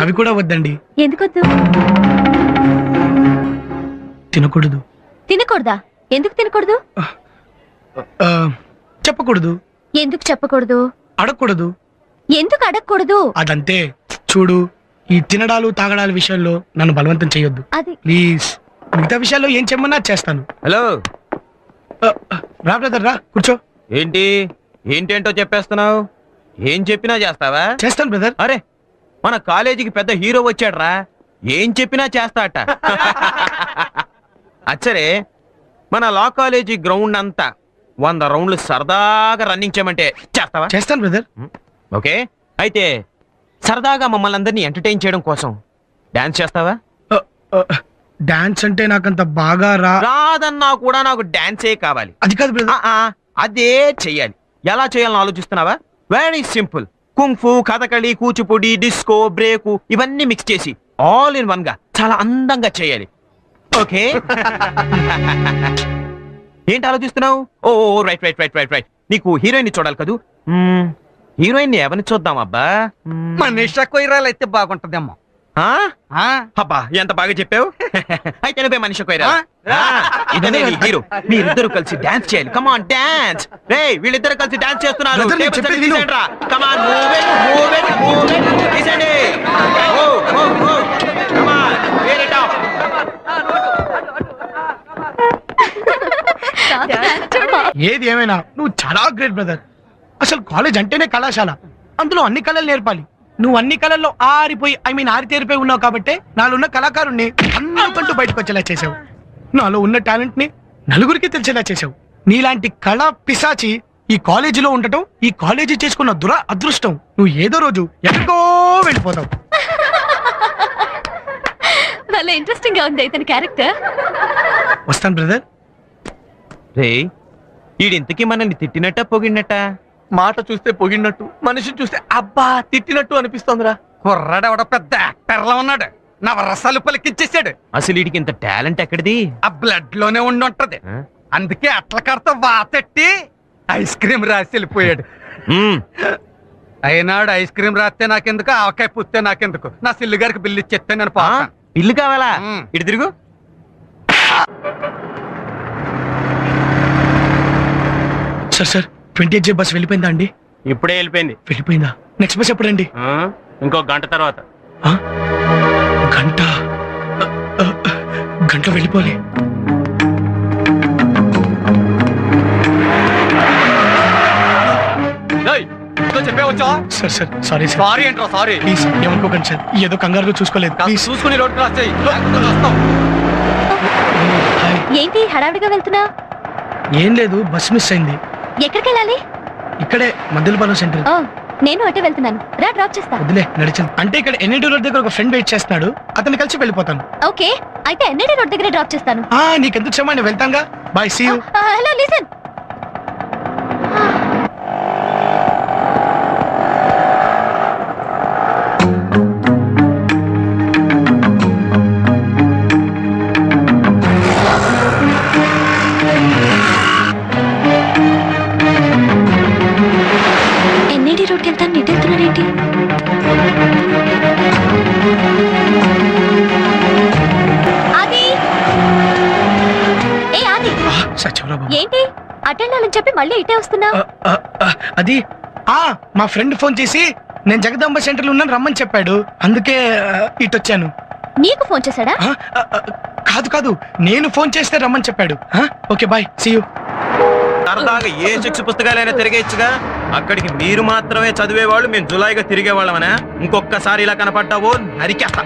అవి కూడా వద్దండి. ఎందుకొద్దు? తినకూడదు. తినకూడదా? ఎందుకు తినకూడదు? ఆ, చెప్పకూడదు. ఎందుకు చెప్పకూడదు? అడగకూడదు. ఎందుకు అడగకూడదు? అదంతే. చూడు ఈ తినడాలు తాగడాల విషయంలో నన్ను బలవంతం చేయొద్దు అది ప్లీజ్. మిగతా విషయాల్లో ఏం చెమ్మన్నా చేస్తాను. హలో. ఆ, ఆ, రా బ్రదర్ రా కూర్చో. ఏంటి? ఏంటేంటో చెప్పేస్తున్నావు? ఏం చెప్పినా చేస్తావా? చేస్తాను బ్రదర్. అరే మన కాలేజీకి పెద్ద హీరో వచ్చాడ్రా. ఏం చెప్పినా చేస్తాట. అచ్చరే మన లా కాలేజీ గ్రౌండ్ అంతా వంద రౌండ్లు సరదాగా రన్నింగ్ చేయమంటే చేస్తావా? చేస్తాను బ్రదర్. ఓకే. అయితే సరదాగా మమ్మల్ని అందరినీ ఎంటర్టైన్ చేయడం కోసం డాన్స్ చేస్తావా? డాన్స్ అంటే నాకంత బాగా రా. రాదన్నా కూడా నాకు డాన్సే కావాలి. అది కాదు బ్రదర్. అదే చెయ్యాలి. ఎలా చేయాలని ఆలోచిస్తున్నావా? Very simple kung fu Kathakali Kuchipudi disco break ఇవన్నీ మిక్స్ చేసి ఆల్ ఇన్ వన్గా చాలా అందంగా చేయాలి. ఓకే? ఏంటి ఆలోచిస్తున్నావు? ఓ right right right right right నీకు హీరోయిన్ చూడాలి కదూ? హీరోయిన్ ఎవరిని చూద్దాం అబ్బా? మ్మ్. మనీషా కొయ్యరాలు అయితే బాగుంటదేమో. అబ్బా ఎంత బాగా చెప్పావు? అయితే నువ్వే మనిషి కొయ్యరా? ఇదనే నీ హీరో. మీరిద్దరు కలిసి డాన్స్ చేయాలి. కమాన్ డాన్స్ రే వీళ్ళిద్దరు కలిసి డాన్స్ చేస్తున్నారు. తీసేయండి. ఏది ఏమైనా? నువ్వు చాలా గ్రేట్ బ్రదర్ అసలు కాలేజ్ అంటేనే కళాశాల. అందులో అన్ని కళలు నేర్పాలి. నువ్వు అన్ని కళల్లో ఆరిపోయి ఐ మీన్ ఆరితేరిపోయి ఉన్నావు కాబట్టి నాలో ఉన్న కళాకారుణ్ణి అందరికంటూ బయటకు వచ్చేలా చేసావు నాలో ఉన్న టాలెంట్ని నలుగురికి తెలిసేలా చేసావు నీలాంటి కళ పిశాచి ఈ కాలేజీలో ఉండటం ఈ కాలేజీ చేసుకున్న దుర అదృష్టం. నువ్వు ఏదో రోజు ఎక్కడికో వెళ్ళిపోతావు. చాలా ఇంట్రెస్టింగ్గా ఉంది ఇతని క్యారెక్టర్ వస్తాను బ్రదర్ రే ఈడింతకీ మనల్ని తిట్టినట్ట పొగిడినట్ట? మాట చూస్తే పొగిడినట్టు మనిషిని చూస్తే అబ్బా తిట్టినట్టు అనిపిస్తోందిరా. కుర్రాడెవడ పెద్ద పెరల ఉన్నాడు. నా రసాలు పలికిచ్చేసాడు. అసలు వీడికి ఇంత టాలెంట్ ఎక్కడిది? ఆ బ్లడ్లోనే ఉండి ఉంటది? అందుకే అట్ల కడత వాతెట్టి ఐస్ క్రీమ్ రాసి వెళ్ళిపోయాడు. అయినాడు ఐస్ క్రీమ్ రాస్తే నాకెందుకు? ఆవకాయ పుస్తే నాకెందుకు? నా సిల్లు గారికి బిల్లు ఇచ్చేస్తే నేను? పోతాను ఇల్లు కావాలా. ఇటు తిరుగు. Sir sir twenty eight J bus వెళ్ళిపోయిందా అండి? ఇప్పుడే వెళ్ళిపోయింది. వెళ్ళిపోయిందా? నెక్స్ట్ బస్ ఎప్పుడండి? ఆ? ఇంకో గంట తర్వాత. ఆ? గంట? ఆ, గంటలో వెళ్ళిపోవాలి. చెప్పే వచ్చా sir sir sorry sir. Sorry sorry? Please ఏమనుకోకండి సార్. ఏదో కంగారుగా చూసుకోలేదు. ప్లీజ్. చూసుకుని హాయ్. ఏంటి హడావిడిగా వెళ్తున్నా? ఏం లేదు బస్ మిస్ అయింది. ఎక్కడికి వెళ్ళాలి ఇక్కడే మద్దెలపాలెం సెంటర్. ఓ నేను అటే వెళ్తున్నాను. రా డ్రాప్ చేస్తా. వదిలే నడిచింది అంటే ఇక్కడ ఎన్ఐటి రోడ్ దగ్గర ఒక ఫ్రెండ్ వెయిట్ చేస్తున్నాడు. అతన్ని కలిసి వెళ్ళిపోతాను. ఓకే అయితే ఎన్ఐడి రోడ్ దగ్గర డ్రాప్ చేస్తాను. ఆ నీకెందుకు క్షమా నేను వెళ్తాగా? Bye see you. Hello listen. సత్యంలో బాబు. ఏంటి? అటెండ్ అవ్వాలని చెప్పి మళ్ళీ ఇటే వస్తున్నా అది ఆ మా ఫ్రెండ్ ఫోన్ చేసి నేను జగదాంబ సెంటర్లో ఉన్నాను రమ్మని చెప్పాడు. అందుకే ఆ, ఇటు వచ్చాను నీకు ఫోన్ చేశాడా? కాదు కాదు. నేను ఫోన్ చేస్తే రమ్మని చెప్పాడు. ఆ, ఓకే బాయ్. సీ యూ సరదాగా ఏ శిక్ష పుస్తకాలైనా తిరిగేయచ్చుగా? అక్కడికి మీరు మాత్రమే చదివేవాళ్ళు మేము జులాయిగా తిరిగేవాళ్ళమనా? ఇంకొకసారి ఇలా కనపడ్డావో నరికేస్తా.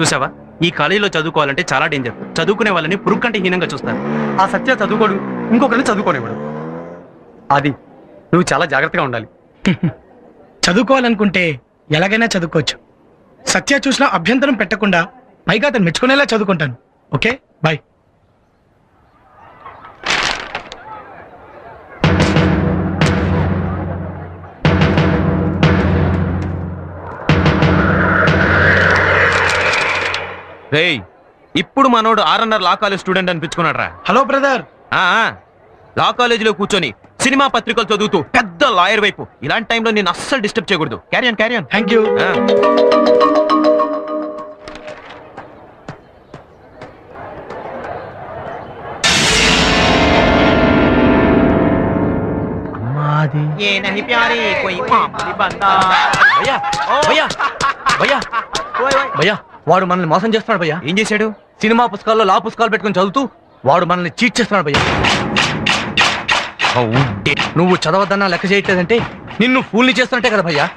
చూసావా? ఈ కాలేజీలో చదువుకోవాలంటే చాలా డేంజర్ చదువుకునే వాళ్ళని పురుగు కంటే హీనంగా చూస్తారు. ఆ సత్య చదువుకోడు. ఇంకొకరిని చదువుకోనివాడు అది నువ్వు చాలా జాగ్రత్తగా ఉండాలి. చదువుకోవాలనుకుంటే ఎలాగైనా చదువుకోవచ్చు. సత్య చూసినా అభ్యంతరం పెట్టకుండా పైగా అతను మెచ్చుకునేలా చదువుకుంటాను. ఓకే? బాయ్ రేయ్ ఇప్పుడు మనోడు ఆర్ఎన్ఆర్ లా కాలేజ్ స్టూడెంట్ అనిపించుకున్నాడు రా హలో బ్రదర్. లా కాలేజీలో కూర్చొని సినిమా పత్రికలు చదువుతూ పెద్ద లాయర్ వైపు. ఇలాంటి టైంలో నేను అస్సలు డిస్టర్బ్ చేయకూడదు. క్యారియన్ క్యారియన్ థ్యాంక్ యూ భయ్యా భయ్యా భయ్యా. భయ్యా. వాడు మనల్ని మోసం చేస్తున్నాడు భయ్యా. ఏం చేశాడు? సినిమా పుస్తకాల్లో లా పుస్తకాలు పెట్టుకుని చదువుతూ వాడు మనల్ని చీట్ చేస్తున్నాడు భయ్యా. నువ్వు చదవద్దన్నా లెక్క చేయట్లేదంటే నిన్ను ఫూల్ని చేస్తున్నట్టే కదా భయ్యా.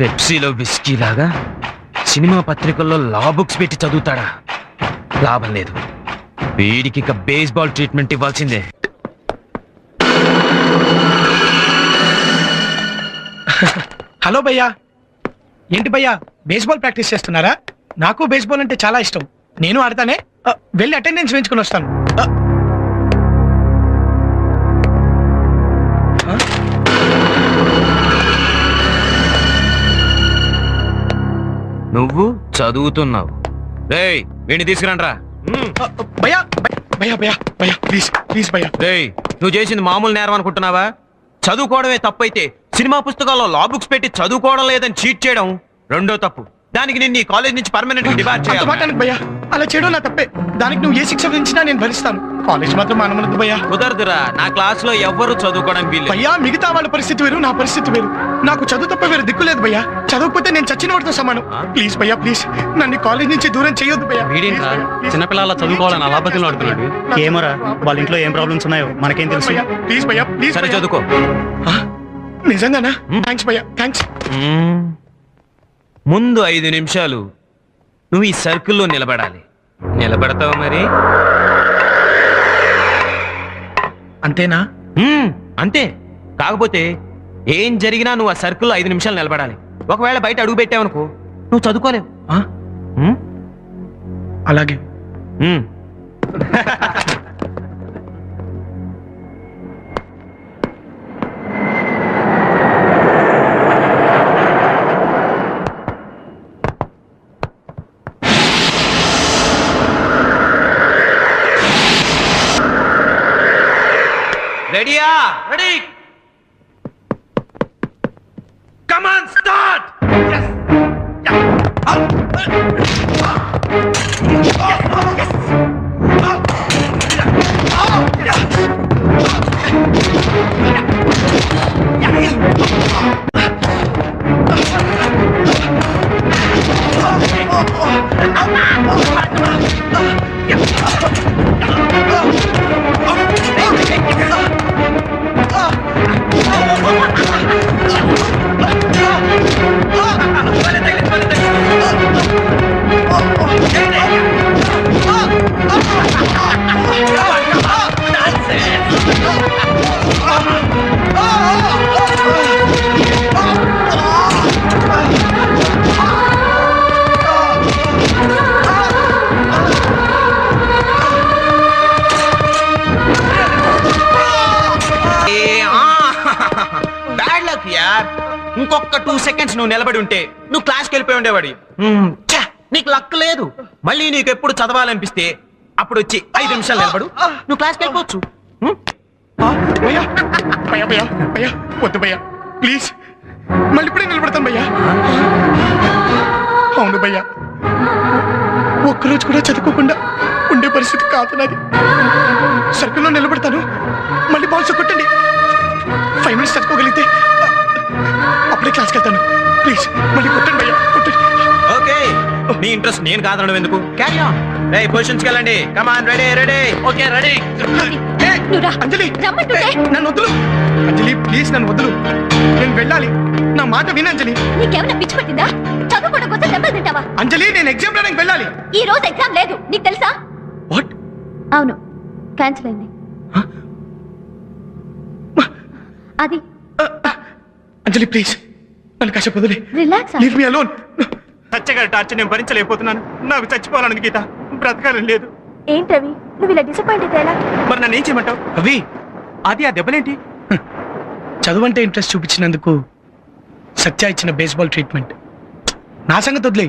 పెప్సీలో విస్కీ లాగా సినిమా పత్రికల్లో లా బుక్స్ పెట్టి చదువుతాడా? లాభం లేదు. వీడికి ఇక బేస్బాల్ ట్రీట్మెంట్ ఇవ్వాల్సిందే. హలో భయ్యా. ఏంటి భయ్యా బేస్బాల్ ప్రాక్టీస్ చేస్తున్నారా? నాకు బేస్బాల్ అంటే చాలా ఇష్టం. నేను ఆడతానే? ఆ, వెళ్ళి అటెండెన్స్ వేయించుకుని వస్తాను. ఆ. ఆ? నువ్వు చదువుతున్నావు. రేయ్ వీడిని తీసుకురండ్రా. ఆ, భయ్యా భయ్యా, భయ్యా భయ్యా భయ్యా ప్లీజ్ ప్లీజ్ భయ్యా. రేయ్ నువ్వు చేసింది మామూలు నేరం అనుకుంటున్నావా? చదువుకోవడమే తప్పైతే సినిమా పుస్తకాల్లో లా బుక్స్ పెట్టి చదువుకోవడం లేదని చీట్ చేయడం రెండో తప్పు. దానికి నిన్ను ఈ కాలేజ్ నుంచి పర్మనెంట్ డిబార్ అంత చేయాలి. భయ్యా. అలా చేయడం నా తప్పే. దానికి నువ్వు ఏ శిక్ష విధించినా నేను భరిస్తాను. కాలేజ్ మాత్రం మానమనద్దు భయ్యా. కుదరదురా. నా క్లాస్లో ఎవ్వరు చదువుకోవడం వీల్లేదు. భయ్యా మిగతా వాళ్ళ పరిస్థితి వేరు నా పరిస్థితి వేరు. నాకు చదువు తప్ప వేరు దిక్కు లేదు భయ్యా. చదవకపోతే నేను చచ్చిన వాడితో సమానం? ప్లీజ్ భయ్యా ప్లీజ్ నన్ను కాలేజ్ నుంచి దూరం చేయొద్దు భయ్యా. వీడేంట్రా? చిన్నపిల్లల చదువుకోవాలని అలా బతిలో ఆడుతున్నాడు. ఏమోరా? వాళ్ళ ఇంట్లో ఏం ప్రాబ్లమ్స్ ఉన్నాయో మనకేం తెలుసు? ప్లీజ్ భయ్యా ప్లీజ్ సరే. చదువుకో? నిజంగానా. థ్యాంక్స్ భయ్యా. థ్యాంక్స్. ముందు ఐదు నిమిషాలు నువ్వు ఈ సర్కిల్లో నిలబడాలి. నిలబడతావు మరి? అంతేనా. అంతే. కాకపోతే ఏం జరిగినా నువ్వు ఆ సర్కిల్లో ఐదు నిమిషాలు నిలబడాలి. ఒకవేళ బయట అడుగు పెట్టావనుకో నువ్వు చదువుకోలేవు? అలాగే. మ్మ్. ఇంకొక టూ సెకండ్స్ నువ్వు నిలబడి ఉంటే నువ్వు క్లాస్కి వెళ్ళిపోయి ఉండేవాడి. నీకు లక్ లేదు. మళ్ళీ నీకు ఎప్పుడు చదవాలనిపిస్తే అప్పుడు వచ్చి ఐదు నిమిషాలు నిలబడు. నువ్వు క్లాస్కి వెళ్ళిపోవచ్చు. వద్దు భయ్యా. ప్లీజ్. మళ్ళీ ఇప్పుడే నిలబడతాను భయ్యా. అవును భయ్యా. ఒక్కరోజు కూడా చదువుకోకుండా ఉండే పరిస్థితి కాదు నాది. సర్కిల్లో నిలబడతాను. మళ్ళీ బాల్స్ కొట్టండి. ఫైవ్ మినిట్స్ చదువుకోగలిగితే అప్పుడే క్లాస్కి వెళ్తాను. ప్లీజ్ మళ్ళీ కొట్టండి భయ్యా కొట్టండి. ఓకే నీ ఇంట్రెస్ట్ నేను కాదనడం ఎందుకు? క్యారీ ఆన్ రే పొజిషన్స్కి వెళ్ళండి. Come on ready ready okay ready. Anjali రమ్మంటుంటే. నన్ను వదులు. అంజలి ప్లీజ్ నన్ను వదులు. నేను వెళ్ళాలి. నా మాట విను అంజలి. నీకేమైనా పిచ్చి పట్టిందా? చదువుకోవడం కోసం దెబ్బలు తింటావా? అంజలి నేను ఎగ్జామ్ రానికి వెళ్ళాలి. ఈ రోజు ఎగ్జామ్ లేదు. నీకు తెలుసా? వాట్ అవును. క్యాన్సిల్ అయింది. అది అంజలి ప్లీజ్ నన్ను కాసేపు వదిలే. రిలాక్స్ లీవ్ మీ అలోన్ సత్యగారి టార్చర్ నేను భరించలేకపోతున్నాను నాకు చచ్చిపోవాలని గీత. బ్రతకాలని లేదు. ఏంటవి నువ్వు ఇలా డిసప్పాయింట్ అయితే ఎలా? మరి నన్ను ఏం చేయమంటావు? అవి అది ఆ దెబ్బలేంటి? చదువు అంటే ఇంట్రెస్ట్ చూపించినందుకు సత్య ఇచ్చిన బేస్బాల్ ట్రీట్మెంట్ నా సంగతి వదిలే.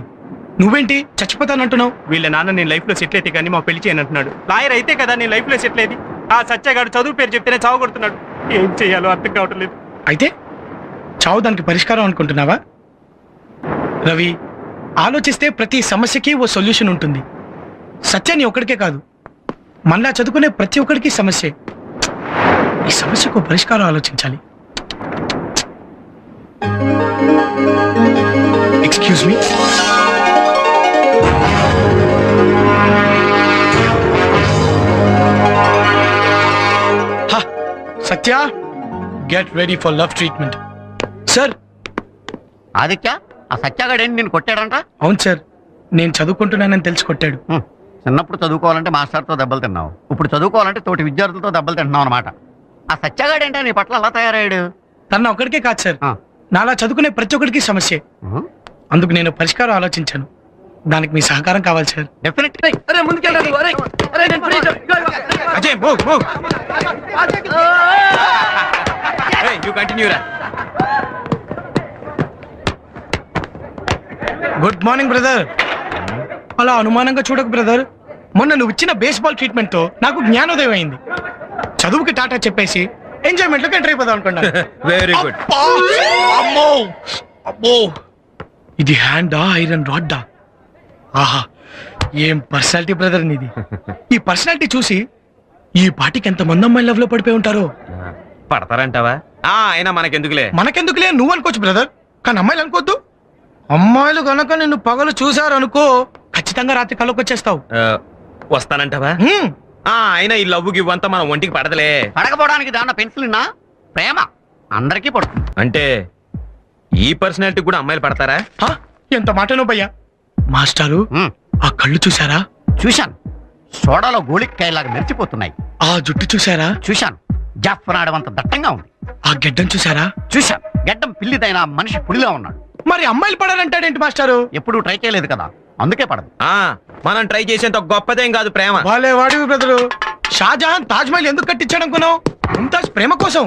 నువ్వేంటి? చచ్చిపోతానంటున్నావు? వీళ్ళ నాన్న నేను లైఫ్లో సెటిల్ అయితే కానీ మా పెళ్ళి చేయను అంటున్నాడు. లాయర్ అయితే కదా నేను లైఫ్లో సెటిల్ అయ్యేది ఆ సత్యగాడు చదువు పేరు చెప్తేనే చావు కొడుతున్నాడు. ఏం చేయాలో అర్థం కావటం లేదు. అయితే? చావు దానికి పరిష్కారం అనుకుంటున్నావా? రవి ఆలోచిస్తే ప్రతి సమస్యకి ఓ సొల్యూషన్ ఉంటుంది. సత్యాన్ని ఒక్కడికే కాదు. మళ్ళా చదువుకునే ప్రతి ఒక్కడికి సమస్యే. ఈ సమస్యకు పరిష్కారం ఆలోచించాలి. Excuse me Satya get ready for love treatment sir. Aditya ఆ సత్యాగాడేంటి నేను కొట్టాడంట? అవును సార్ నేను చదువుకుంటున్నానని తెలిసి కొట్టాడు. హ్మ్. చిన్నప్పుడు చదువుకోవాలంటే మాస్టర్తో దెబ్బలు తిన్నావు. ఇప్పుడు చదువుకోవాలంటే తోటి విద్యార్థులతో దెబ్బలు తింటున్నావు అనమాట ఆ సత్యాగాడేంటే నీ పట్ల అలా తయారయ్యాడు? తన ఒక్కడికే కాదు సార్. ఆ. నాలా చదువుకునే ప్రతి ఒక్కడికి సమస్యే. హ్మ్. అందుకు నేను పరిష్కారం ఆలోచించాను. దానికి మీ సహకారం కావాలి సార్. డెఫినెట్ అరే ముందుకెళ్ళండి అరే అరే నేను free. ఇగో, ఇగో, ఇగో. Ajay move move you continue రా. గుడ్ మార్నింగ్ బ్రదర్ అలా అనుమానంగా చూడకు బ్రదర్ మొన్న నువ్వు ఇచ్చిన బేస్బాల్ ట్రీట్మెంట్తో నాకు జ్ఞానోదయం అయింది. చదువుకి టాటా చెప్పేసి ఎంజాయ్మెంట్లోకి ఎంటర్ అయిపోదాం అనుకున్నాను. Very good! అమ్మో! అబ్బో! ఇది హ్యాండా ఐరన్ రాడ్డా ఆహా! ఏం పర్సనాలిటీ బ్రదర్ నీది? ఈ పర్సనాలిటీ చూసి ఈ పాటికి ఎంత మంది అమ్మాయి లవ్లో పడిపోయి ఉంటారో? పడతారంటావా? ఆ అయినా మనకెందుకులే? మనకెందుకులే? నువ్వు అనుకోవచ్చు బ్రదర్ కానీ అమ్మాయిలు అనుకోవద్దు. అమ్మాయిలు గనక నిన్ను పగలు చూశారు అనుకో ఖచ్చితంగా రాత్రి కళ్ళకి వచ్చేస్తావు. వస్తానంటావా? హ్మ్. ఆ అయినా ఈ లవ్వు గివ్వు అంతా మన ఒంటికి పడదలే. పడకపోవడానికి దాన్న పెన్సిల్ నా? ప్రేమ. అందరికీ పడుతుంది అంటే ఈ పర్సనాలిటీ కూడా అమ్మాయిలు పడతారా? హా? ఎంత మాటనో భయ్యా. మాస్టారు. ఆ కళ్ళు చూసారా చూశాను. సోడాలో గోళిక్కాయలాగా మెరిచిపోతున్నాయి. ఆ జుట్టు చూసారా చూశాను. జాఫ్నాడం అంత దట్టంగా ఉంది. ఆ గెడ్డం చూసారా చూశాను. గడ్డం పిల్లిదైన మనిషి పులిలా ఉన్నాడు. మరి అమ్మాయిలు పడాలంటాడేంటి మాస్టారు? ఎప్పుడూ ట్రై చేయలేదు కదా. అందుకే పడదు. ఆ మనం ట్రై చేసేంత గొప్పదేం కాదు ప్రేమ. వాళ్ళే వాడివి బ్రదరు షాజహాన్ తాజ్ మహల్ ఎందుకు కట్టించాడు అనుకున్నావు ముంతాజ్ ప్రేమ కోసం.